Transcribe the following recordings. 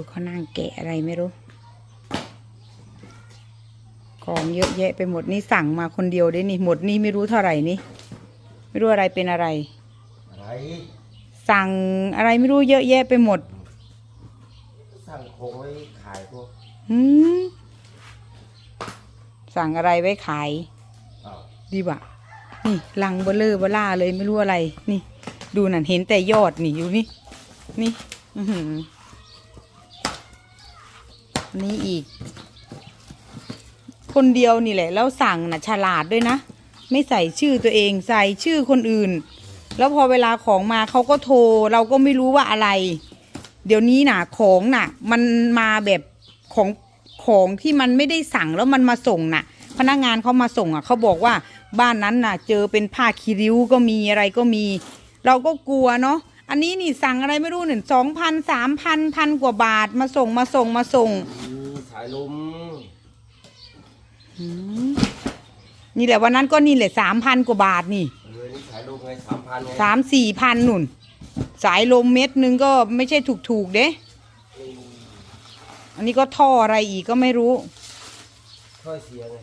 ดูเขานั่งแกะอะไรไม่รู้ ของเยอะแยะไปหมดนี่สั่งมาคนเดียวได้นี่หมดนี่ไม่รู้เท่าไหร่นี่ไม่รู้อะไรเป็นอะไร อะไร สั่งอะไรไม่รู้เยอะแยะไปหมด สั่งโครงไว้ขายพวกหืมสั่งอะไรไว้ขายอ้าวดีว่ะนี่ลังเบลเลอร์เบล่าเลยไม่รู้อะไร นี่ ดูนั่นเห็นแต่ยอดนี่อยู่นี่ นี่ อือหืออั นี่อีก คนเดียวนี่แหละ แล้วสั่งน่ะฉลาดด้วยนะ ไม่ใส่ชื่อตัวเองใส่ชื่อคนอื่น แล้วพอเวลาของมาเขาก็โทร เราก็ไม่รู้ว่าอะไร เดี๋ยวนี้น่ะของน่ะ มันมาแบบของของที่มันไม่ได้สั่งแล้วมันมาส่งน่ะ พนักงานเขามาส่งอะเขาบอกว่าบ้านนั้นน่ะ เจอเป็นผ้าคีริ้วก็มีอะไรก็มี เราก็กลัวเนาะ อันนี้นี่สั่งอะไรไม่รู้หนึ่งสองพันสามพันพันกว่าบาทมาส่งมาส่งมาส่งอืมสายลมอืมนี่แหละวันนั้นก็นี่แหละสามพันกว่าบาทนี่เออนี่สายลมไงสามพันไงสามสี่พันหนุนสายลมเม็ดหนึงก็ไม่ใช่ถูกถูกๆเด้อืมอันนี้ก็ท่ออะไรอีกก็ไม่รู้ถ้อยเสียไง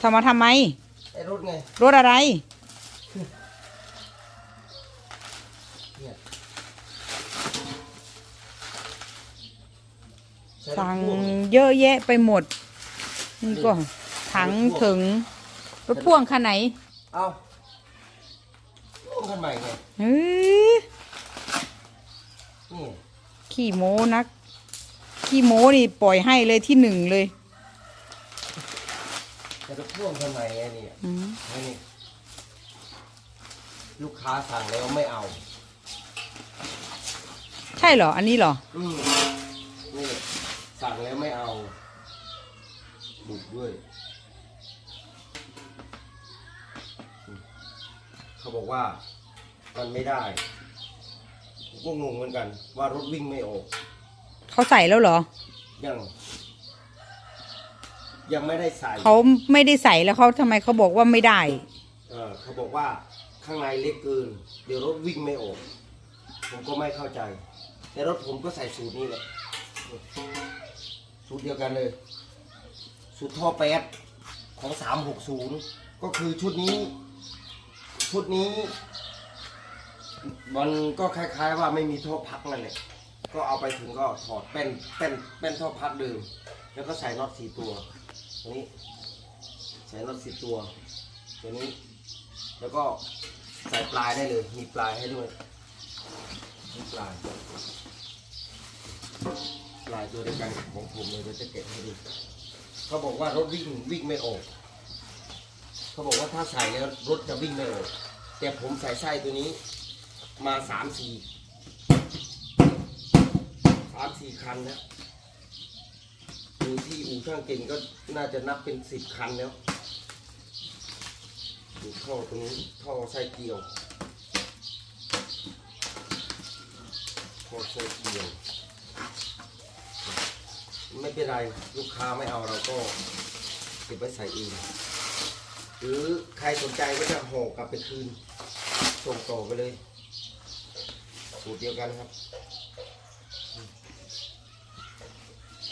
ทำมาทำไมไอ้รถไงรถอะไร สั่งพ่วเยอะแยะไปหมด นี่ก็ถังถึงรถพ่วงคันไหนเอาพ่วงคันใหม่ไงเฮ้ยนี่ขี้โม้นัก ขี้โม้นี่ปล่อยให้เลยที่หนึ่งเลยแต่รถพ่วงคันใหม่ไงนี่อืมไอ้นี่ลูกค้าสั่งแล้วไม่เอา ใช่เหรอ อันนี้เหรอ อืมนี่ สั่งแล้วไม่เอาบุกด้วยอืมเขาบอกว่ามันไม่ได้ผมก็งงเหมือนกัน ว่ารถวิ่งไม่ออก เขาใส่แล้วเหรอ ยัง ยังไม่ได้ใส่เขาไม่ได้ใส่แล้วเขาทำไมเขาบอกว่าไม่ได้ เออเขาบอกว่าข้างในเล็กเกิน เดี๋ยวรถวิ่งไม่ออก ผมก็ไม่เข้าใจ แต่รถผมก็ใส่สูตรนี้แหละ สูตรเดียวกันเลย สูตรท่อแป๊ดของสามหกศูนย์ก็คือชุดนี้ ชุดนี้ มันก็คล้าย ๆ ว่าไม่มีท่อพักนั่นแหละก็เอาไปถึงก็ถอดแป้นแป้นแป้นท่อพักเดิมแล้วก็ใส่น็อตสี่ตัวตัวนี้ ใส่น็อตสี่ตัวตัวนี้ แล้วก็ใส่ปลายได้เลย มีปลายให้ด้วยมีปลาย ลายตัวเดียวกันของผมเลยเดี๋ยวจะเก็บให้ดูเขาบอกว่ารถวิ่งวิ่งไม่ออกเขาบอกว่าถ้าใส่แล้วรถจะวิ่งไม่ออกแต่ผมใส่ไส้ตัวนี้ มาสามสี่สามสี่คันแล้วดูที่อู่ช่างเก่งก็น่าจะนับเป็นสิบคันแล้วดูท่อตรงนี้ท่อไส้เกี่ยวท่อไส้เกี่ยว ไม่เป็นไรลูกค้าไม่เอาเราก็เก็บไว้ใส่เองหรือใครสนใจก็จะห่อกลับไปคืน ส่งต่อไปเลย สูตรเดียวกันครับ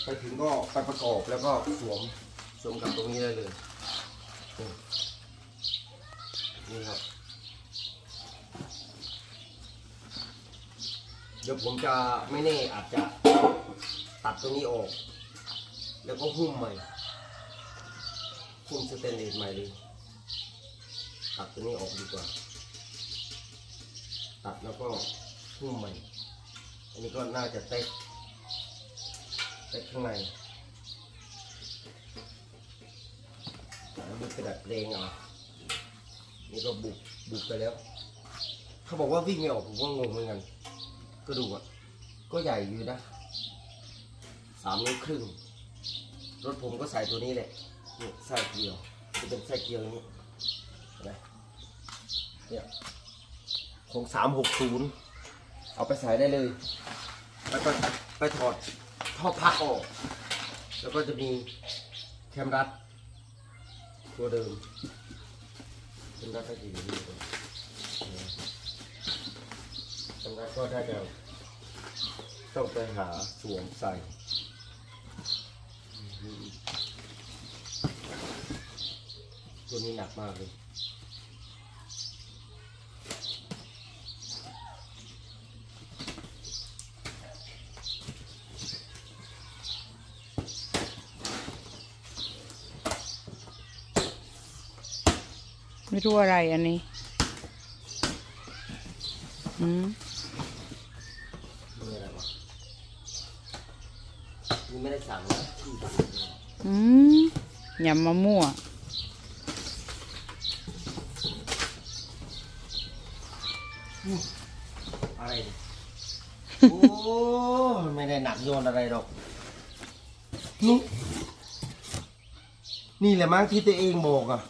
ไปถึงก็ไปประกอบแล้วก็สวมสวมกับตรงนี้ได้เลย นี่นี่ครับ เดี๋ยวผมจะไม่แน่อาจจะตัดตรงนี้ออก แล้วก็หุ้มใหม่หุ้มสเตนเลสใหม่เลยตัดตัวนี้ออกดีกว่า ตัดแล้วก็หุ้มใหม่ อันนี้ก็น่าจะเต็กเต็กข้างในแล้วมันกระดัดเพลงเอานี่ก็บุกบุกไปแล้ว เขาบอกว่าวิ่งไม่ออกผมก็งงเหมือนกัน ก็ดูอะ ก็ใหญ่อยู่นะสามนิ้วครึ่ง รถผมก็ใส่ตัวนี้แหละนี่ไส้เกียวจะเป็นไส้เกียวอย่างนี้นไหมเนี่ยของสามหกศูนย์เอาไปใส่ได้เลยแล้วก็ไปถอดท่อพักออก แล้วก็จะมีแคมรัดตัวเดิมแคมรัดก็จะอยู่นี่เลยแคมรัดก็ได้จะต้องไปหาสวมใส่ ตัวนี้หนักมากเลยไม่รู้อะไรอันนี้อืมนี่อะไรวะนี่ไม่ได้สั่งนะที่สั่งอืมอย่ามามั่ว อะไรเนี่ยโอ้ไม่ได้หนักโยนอะไรหรอก นี่ นี่แหละมั้งที่ตัวเองบอกอะ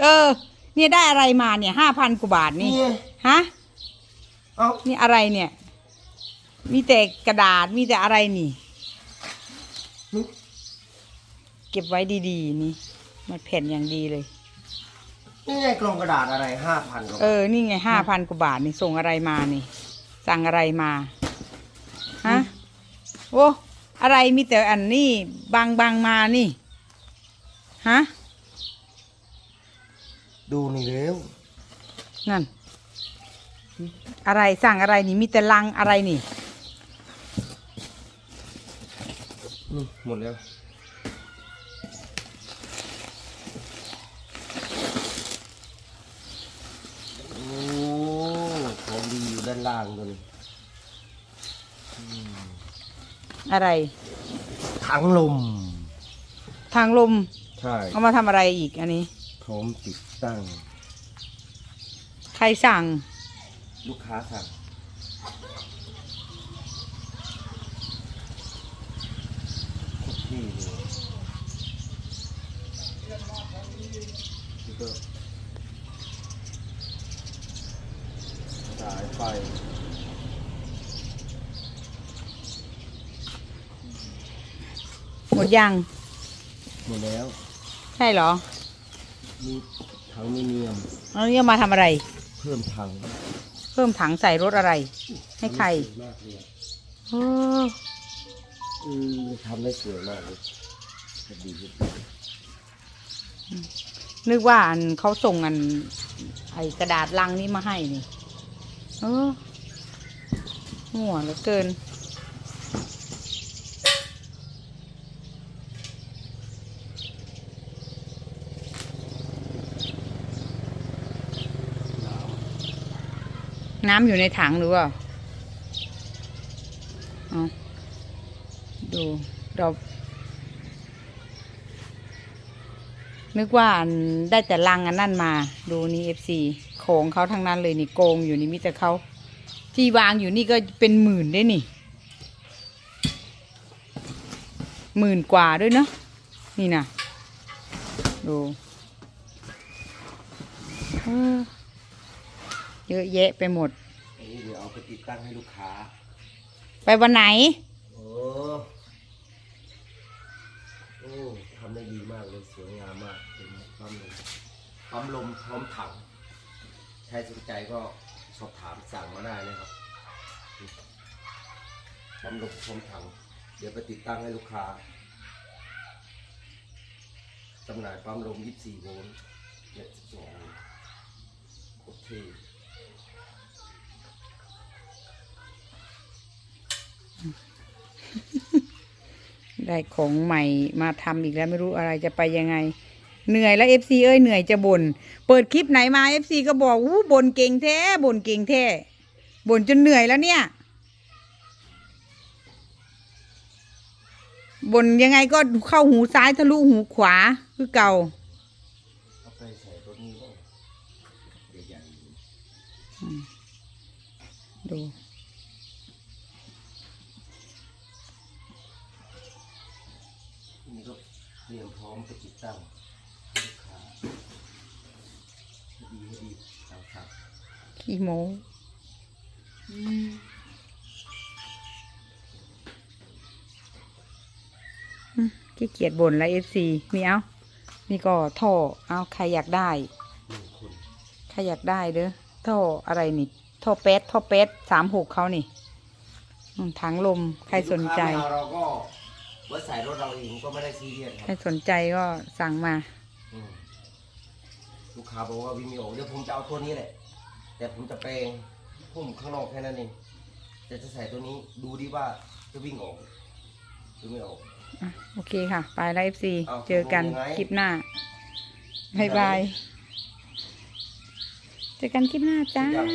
เออ เนี่ยได้อะไรมาเนี่ยห้าพันกว่าบาทนี่ นี่ไงฮะ เอ้านี่อะไรเนี่ย มีแต่กระดาษ มีแต่อะไรนี่ นี่ เก็บไว้ดีๆ นี่ มันแผ่นอย่างดีเลย นี่ไงกล่องกระดาษอะไรห้าพันกว่าเออนี่ไงห้าพันกว่าบาทนี่ส่งอะไรมานี่ สั่งอะไรมาฮะโอ้อะไรมีแต่อันนี่บางบางมานี่ฮะดูนี่เร็วนั่น อะไรสั่งอะไรนี่มีแต่ลังอะไรนี่ นี่หมดแล้วโอ้ของดีอยู่ด้านล่างตัวนี้อะไร ถังลม ทางลม ใช่เอามาทำอะไรอีกอันนี้ พร้อมติดตั้ง ใครสั่ง ลูกค้าสั่งที่เลยนี่ก็สายไฟ หมดยัง หมดแล้ว ใช่เหรอ มีถังมิเนียมแล้วนี่เอามาทำอะไร เพิ่มถังเพิ่มถังใส่รถอะไร ให้ใครสวยมากเลยอะเอออืมทำได้สวยมากเลยจะดีขึ้นนึกว่าอันเขาส่งอัน ไอกระดาษลังนี้มาให้นี่เออหัวเหลือเกิน น้ำอยู่ในถังหรือว่าเอาดูเรานึกว่าได้แต่ลังอันนั่นมา ดูนี่เอฟซีของเขาทั้งนั้นเลยนี่โกงอยู่นี่มีแต่เขาที่วางอยู่นี่ก็เป็นหมื่นได้นี่หมื่นกว่าด้วยเนาะนี่นะดู เออเยอะแยะไปหมด อันนี้เดี๋ยวเอาไปติดตั้งให้ลูกค้า ไปวันไหน โอ้โอ้ทำได้ดีมากเลยสวยงามมากเป็นปั๊มลมปั๊มลมพร้อมถัง ใครสนใจก็สอบถามสั่งมาได้นะครับปั๊มลมพร้อมถัง เดี๋ยวไปติดตั้งให้ลูกค้าจำหน่ายปั๊มลม 24 โวลต์เน็ต12โวลต์โอเค ได้ของใหม่มาทำอีกแล้วไม่รู้อะไรจะไปยังไง เหนื่อยแล้วเอฟซีเอ้ยเหนื่อยจะบน่นเปิดคลิปไหนมาเอฟซีก็บอกอู้บ่นเก่งแท้บ่นเก่งแท้บ่นจนเหนื่อยแล้วเนี่ยบ่นยังไงก็เข้าหูซ้ายทะลุหูขวาคือเก่าดู นี่ก็เต รียมพร้อมไปติดตั้งให้ลูกค้าให้ดีให้ดีตามครับขี้โมอืมขี้เกียจบ่นแล้วเอฟซีนี่เอานี่ก็ท่อ เอาใครอยากได้ หนึ่งคนใครอยากได้เด้อ ท่ออะไรนี่ ท่อแป๊ดท่อแป๊ดสามหกเขานี่อืมถังลม ใครสนใจ ลูกค้าไม่เอาเราก็ ไว้ใส่รถเราเองก็ไม่ได้ซีเรียสคใครรับสนใจก็สั่งมา อืมลูกค้าบอกว่าวิ่งไม่ออกเดี๋ยวผมจะเอาตัวนี้แหละ แต่ผมจะแปลงพุ่มข้างนอกแค่นั้นเองแต่จะใส่ตัวนี้ดูดิว่าจะวิ่งออกหรือไม่ออก อะโอเคค่ะ ไปแล้วเอฟซีเอาเจอกันตกลงยังไงคลิปหน้าบายบาย เจอกันคลิปหน้าจ้ายัง